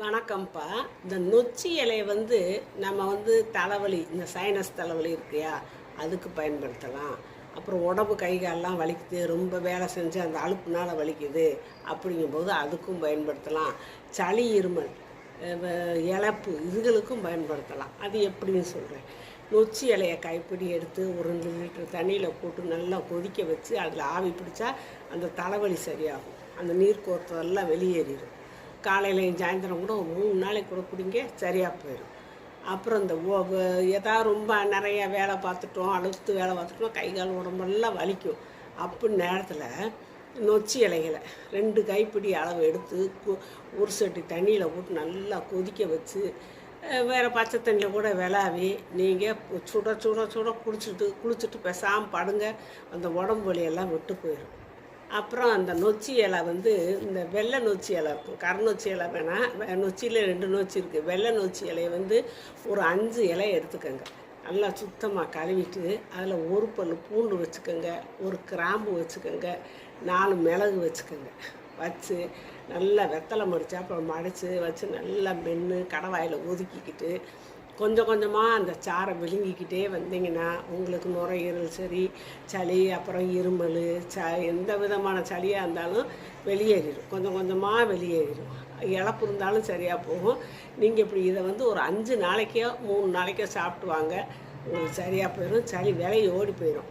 வணக்கம்ப்பா. இந்த நொச்சி இலையை வந்து நம்ம வந்து தலைவலி இந்த சைனஸ் தலைவலி இருக்கியா அதுக்கு பயன்படுத்தலாம். அப்புறம் உடம்பு கை கால்லாம் வலிக்குது ரொம்ப வேலை செஞ்சு அந்த அழுப்புனால் வலிக்குது அப்படிங்கும்போது அதுக்கும் பயன்படுத்தலாம். சளி இருமல் இழப்பு இதுகளுக்கும் பயன்படுத்தலாம். அது எப்படின்னு சொல்கிறேன் நொச்சி இலையை கைப்பிடி எடுத்து ஒரு ரெண்டு லிட்டர் தண்ணியில் போட்டு நல்லா கொதிக்க வச்சு அதில் ஆவி பிடிச்சா அந்த தலைவலி சரியாகும். அந்த நீர் கோர்த்ததெல்லாம் வெளியேறிடும் காலையிலையும் சாயந்தரம் கூட ஒரு மூணு நாளைக்கு கூட குடிங்க சரியாக போயிடும் அப்புறம் இந்த ஓ வ- ரொம்ப நிறைய வேலை பார்த்துட்டோம் அழுத்து வேலை பார்த்துட்டோம் கை கால் உடம்பெல்லாம் வலிக்கும். அப்படி நேரத்தில் நொச்சி இலைகளை ரெண்டு கைப்பிடி அளவு எடுத்து கு- ஒரு சட்டி தண்ணியில் போட்டு நல்லா கொதிக்க வச்சு வேறு பச்சை தண்ணியில் கூட விளாவி நீங்கள் சுட சுட சுட குளிச்சுட்டு குளிச்சுட்டு பேசாமல் படுங்க. அந்த உடம்பு வலியெல்லாம் விட்டு போயிடும் அப்புறம் அந்த நொச்சி இலை வந்து இந்த வெள்ளை நொச்சி இலை இருக்கும். கருநொச்சி இலை வேணால் வெ- நொச்சியில் ரெண்டு நொச்சி இருக்குது வெள்ளை நொச்சி இலையை வந்து ஒரு அஞ்சு இலை எடுத்துக்கோங்க. நல்லா சுத்தமாக கழுவிட்டு அதில் ஒரு பல் பூண்டு வச்சுக்கோங்க ஒரு கிராம்பு வச்சுக்கோங்க நாலு மிளகு வச்சுக்கோங்க. வச்சு நல்லா வெத்தலை மடித்து அப்புறம் மடித்து வச்சு நல்லா மென்று கடவாயில் ஒதுக்கிக்கிட்டு கொஞ்சம் கொஞ்சமாக அந்த சாறை விழுங்கிக்கிட்டே வந்தீங்கன்னா உங்களுக்கு நுரையீரல் சரி சளி அப்புறம் இருமல் ச எந்த விதமான சளியாக இருந்தாலும் வெளியேறிடும். கொஞ்சம் கொஞ்சமாக வெளியேறிடும். இழப்பு இருந்தாலும் சரியாக போகும். நீங்கள் இப்படி இதை வந்து ஒரு அஞ்சு நாளைக்கோ மூணு நாளைக்கோ சாப்பிட்டு வாங்க. உங்களுக்கு சரியாக போயிடும் சளி விலை ஓடி போயிடும்